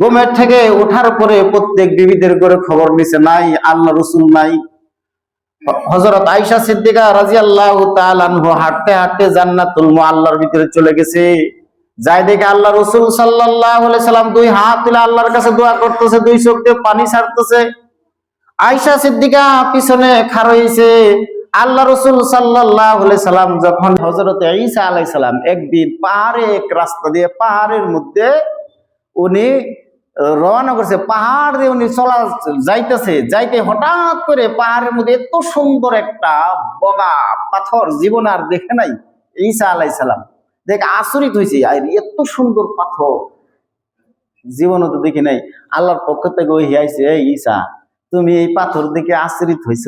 ঘুমের থেকে ওঠার পরে প্রত্যেক বিবিদের করে খবর নিছে, নাই, আল্লাহ রসুল নাই। হযরত আয়েশা সিদ্দিকা রাদিয়াল্লাহু তাআলা আনহু হাঁটতে হাঁটতে জান্নাতুল মুআল্লার ভিতরে চলে গেছে। যাই দেখে আল্লাহ রসুল সাল্লাল্লাহু সাল্লাম দুই হাত তুলে আল্লাহর কাছে দোয়া করতেছে, দুই চোখ দিয়ে পানি ছাড়তেছে। আয়েশা সিদ্দিকা পিছনে খাড়া হইছে। আল্লাহ রসুল আলাইহি সাল্লাম যখন হযরত ঈসা আলাইহিস সালাম একদিন পাহাড়ে, এক রাস্তা দিয়ে পাহাড়ের মধ্যে উনি রওনা করছে, পাহাড় দিয়ে উনি চলা যাইতেছে, যাইতে হঠাৎ করে পাহাড়ের মধ্যে এত সুন্দর একটা বগা পাথর, জীবন আর দেখে নাই, ঈসা আলাই সালাম। দেখ, আচরিত হয়েছে এত সুন্দর পাথর, জীবনও তো দেখি নাই। আল্লাহর পক্ষ থেকে ওই হিয়াইছে এই ঈসা, তুমি এই পাথর দেখে আচরিত হইছ,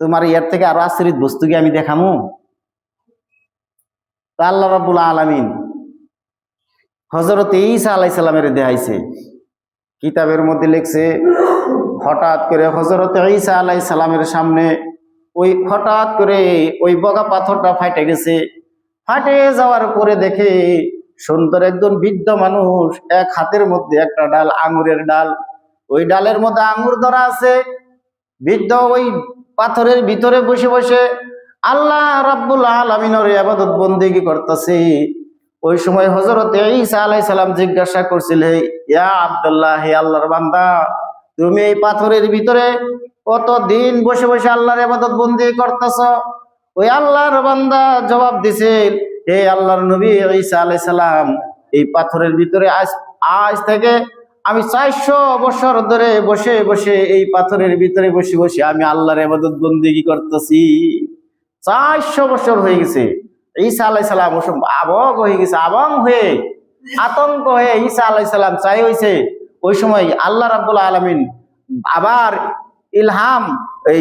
তোমার এর থেকে আরও আচরিত বস্তুকে আমি দেখামু? তা আল্লাহ রাবুল আলামিন হজরত ঈসা আলাইসাল্লামের দেহাইছে কিতাবের মধ্যে লিখছে, হঠাৎ করে হজরত ঈসা আলাই সালামের সামনে ওই হঠাৎ করে ওই বগা পাথরটা ফাটে গেছে। ফাটে যাওয়ার পরে দেখে সুন্দর একজন বৃদ্ধ মানুষ এক হাতের মধ্যে একটা ডাল, আঙুরের ডাল, ওই ডালের মধ্যে আঙুর ধরা আছে। বৃদ্ধ ওই পাথরের ভিতরে বসে বসে আল্লাহ রাব্বুল আলমিনের আবাদত বন্দিগি করতেছে। ওই সময় হজরত ঈসা আলাই সালাম জিজ্ঞাসা করছিল ইয়া আব্দুল্লাহ, হে আল্লাহর বান্দা, তুমি এই পাথরের ভিতরে কত দিন বসে বসে আল্লাহর আবাদত বন্দি করতেছ? ওই আল্লাহর বান্দা জবাব দিছে, হে আল্লাহর নবী ঈসা আলাই সালাম, এই পাথরের ভিতরে আজ আজ থেকে আমি চারশো বছর ধরে বসে বসে এই পাথরের ভিতরে বসে বসে আমি আল্লাহর আবাদত বন্দিগি করতেছি? চারশো বছর হয়ে গেছে। ঈসা আলাই সালাম ওসব আবগ হয়ে গেছে, আবং হয়ে, আতঙ্ক হয়ে ঈসা আলাই সালাম চাই হয়েছে ওই সময় আল্লাহ রাব্বুল আলমিন আবার ইলহাম, এই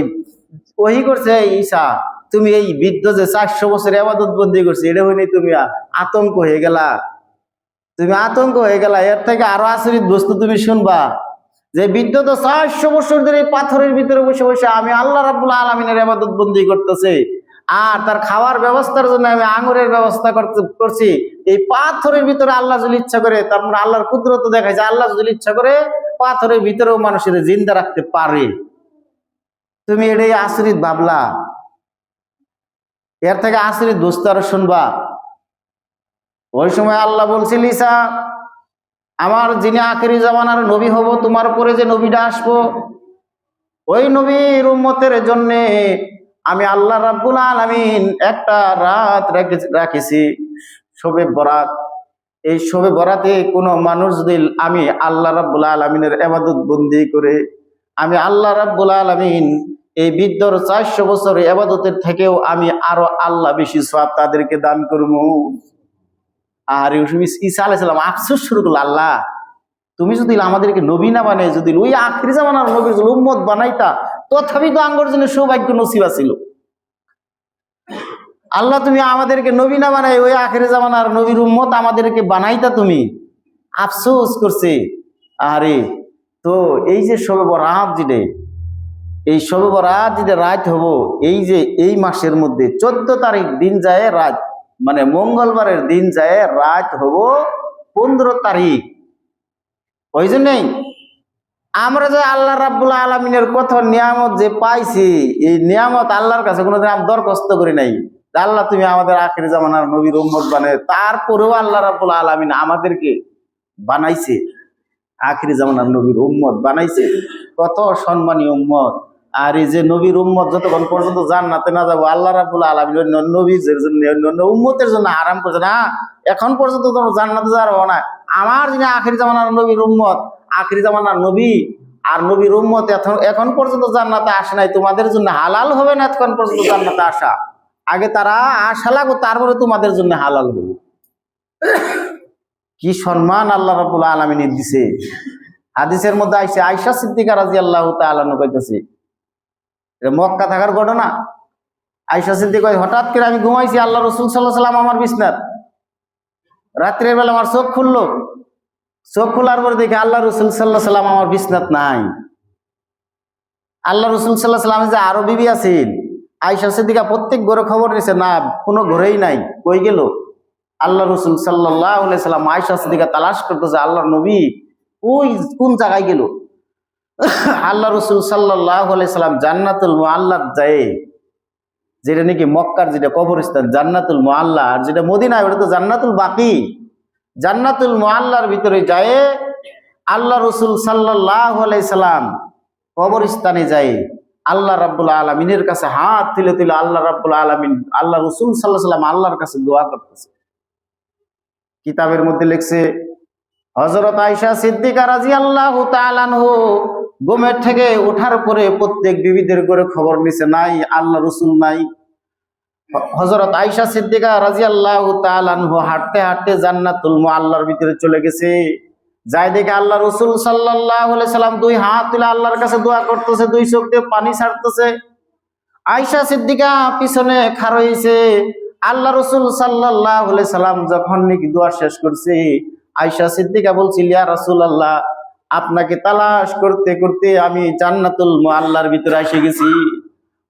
ওহি করছে ঈসা, তুমি এই বৃদ্ধ যে চারশো বছর আবাদত বন্দি করছে, এটা হয়নি তুমি আতঙ্ক হয়ে গেলা। তুমি আতঙ্ক হয়ে গেলা, এর থেকে আরও আচরিত বস্তু তুমি শুনবা। যে বৃদ্ধ তো চারশো বছর ধরে পাথরের ভিতরে বসে বসে আমি আল্লাহ রাবুল আলমিনের আবাদত বন্দি করতেছে। আর তার খাওয়ার ব্যবস্থার জন্য আমি আঙুরের ব্যবস্থা করছি। এই পাথরের ভিতরে আল্লাহ যদি ইচ্ছা করে, তার মানে আল্লাহর কুদরত দেখায় যে আল্লাহ যদি ইচ্ছা করে, পাথরের ভিতরেও মানুষের জিন্দা রাখতে পারে। তুমি এটাই আশ্রিত ভাবলা? এর থেকে আশ্রিত দোস্ত আরও শুনবা। ওই সময় আল্লাহ বলছিল ঈসা আমার যিনি আখেরি জামানার নবী হব, তোমার পরে যে নবীটা আসব, ওই নবীর উম্মতের জন্যে আমি আল্লাহ রাব্বুল আলামিন একটা রাত রেখে- রাখেছি, শবে বরাত। এই শবে বরাতে কোনো মানুষ যদি আমি আল্লাহ রাব্বুল আলমিনের এবাদত বন্দি করে, আমি আল্লাহ রাব্বুল আলমিন এই বৃদ্ধর চারশো বছর এবাদতের থেকেও আমি আরও আল্লাহ বেশি সব তাদেরকে দান করব। আর ঈসা আলাইসালাম আফসোস শুরু করল, আল্লাহ, তুমি যদি আমাদেরকে নবী না বানাই যদি ওই আখরি জামানার নবীর উম্মত বানাইতা তথাপি তো আঙ্গর জন্য সৌভাগ্য নসিবা ছিল আল্লাহ তুমি আমাদেরকে নবী না বানাই ওই আখেরি জামানার নবীর উম্মত আমাদেরকে বানাইতা তুমি। আফসোস করছে। আরে, তো এই যে সবে বরাত যেটা এই সবে বরাত যেটা রাত হব, এই যে এই মাসের মধ্যে চোদ্দ তারিখ দিন যায় রাত মানে মঙ্গলবারের দিন যায় রাত হব পনেরো তারিখ। ওই জন্যই আমরা যে আল্লাহ রাব্বুল আলমিনের কত নিয়ামত যে পাইছি, এই নিয়ামত আল্লাহর কাছে কোনোদিন আমি দরখাস্ত করি নাই। আল্লাহ তুমি আমাদের আখের জামানার নবীর উম্মত বানায়, তারপরেও আল্লাহ রাব্বুল আলমিন আমাদেরকে বানাইছে। আখেরি জামানার নবীর উম্মত বানাইছে। কত সম্মানী উম্মত। আর এই যে নবীর উম্মত যতক্ষণ পর্যন্ত জান্নাতে না যাব, আল্লাহ রাবুল আলমী নবীর জন্য, অন্য উম্মতের জন্য আরাম করছে না। এখন পর্যন্ত তোমরা জান্নাতে যাব না আমার যিনি আখের জামানার নবীর উম্মত আখেরি জামানার নবী আর নবীর উম্মত এখন এখন পর্যন্ত জান্নাতে আসে নাই। তোমাদের জন্য হালাল হবে না এখন পর্যন্ত জান্নাতে আসা। আগে তারা আশা লাগো তারপরে তোমাদের জন্য হালাল হবে। কি সম্মান আল্লাহ রাবুল আলমিনী দিছে। হাদিসের মধ্যে আইসে আয়সা সিদ্দিকা রাজি আল্লাহ এটা মক্কা থাকার ঘটনা? আয়সা সিদ্দিক হঠাৎ করে আমি ঘুমাইছি, আল্লাহ রসুল সাল্লাহ সাল্লাম আমার বিছনাথ রাত্রের বেলা আমার চোখ খুললো চোখ খোলার পরে দেখি আল্লাহ রসুল সাল্লাহ সাল্লাম আমার বিছনাথ নাই। আল্লাহ রসুল সাল্লাহ সাল্লাম যে আরও বিবি আছেন। আয়সা সিদ্দিকা প্রত্যেক ঘরে খবর নিছে না, কোনো ঘরেই নাই, কই গেল? আল্লাহ রসুল সাল্লাহ সাল্লাম আয়সা সিদ্দিকা তালাশ করতেছে আল্লাহ নবী ওই কোন জায়গায় গেল? আল্লাহ রসুল সাল্লাহ সাল্লাম জান্নাতুল আল্লাহ যায়। যেটা নাকি মক্কার যেটা কবরস্থান, জান্নাতুল মোয়াল্লা আর যেটা মদিনা ওটা তো জান্নাতুল বাকি। জান্নাতুল মোয়াল্লার ভিতরে যায়, আল্লাহ রসুল সাল্লাহ সাল্লাম কবরস্থানে যায়, আল্লাহ রাব্বুল আলমিনের কাছে হাত তুলে তুলে আল্লাহ রাব্বুল আলমিন, আল্লাহ রসুল সাল্লাহ সাল্লাম আল্লাহর কাছে দোয়া করতেছে। কিতাবের মধ্যে লিখছে হজরত আয়সা সিদ্দিকা রাজি আল্লাহ গোমের থেকে ওঠার পরে প্রত্যেক বিবিদের করে খবর নিছে, নাই, আল্লাহ রসুল নাই। হজরত আয়সা সিদ্দিকা রাজি আল্লাহ তালানহু হাঁটতে হাঁটতে জান্নাতুল আল্লাহর ভিতরে চলে গেছে। যাই দেখে আল্লাহ রসুল সাল্লাহ সাল্লাম দুই হাত তুলে আল্লাহর কাছে দোয়া করতেছে, দুই চোখ দিয়ে পানি ছাড়তেছে। আয়সা সিদ্দিকা পিছনে খার হয়েছে আল্লাহ রসুল সাল্লাহ সাল্লাম যখন নাকি দোয়া শেষ করছে আয়সা সিদ্দিকা বলছিল, ইয়া রাসুল আল্লাহ আপনাকে তালাশ করতে করতে আমি জান্নাতুল আল্লাহর ভিতরে এসে গেছি।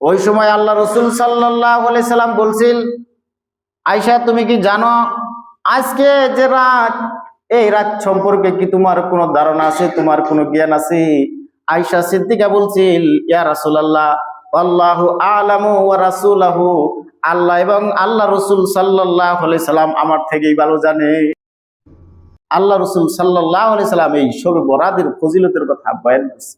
ওই সময় আল্লাহ রসুল সাল্লাহ সাল্লাম বলছিল আয়সা তুমি কি জানো, আজকে যে রাত, এই রাত সম্পর্কে কি তোমার কোনো ধারণা আছে, তোমার কোনো জ্ঞান আছে? আয়সা সিদ্দিকা বলছিল, ইয়া রাসুলাল্লাহ, আল্লাহ আলামু ওয়া রাসূলাহু, আল্লাহ এবং আল্লাহ রসুল সাল্লাহ সাল্লাম আমার থেকেই ভালো জানে। আল্লাহ রসুল সাল্লাহ সাল্লাম এই সবে বরাদের ফজিলতের কথা বয়ান করছে।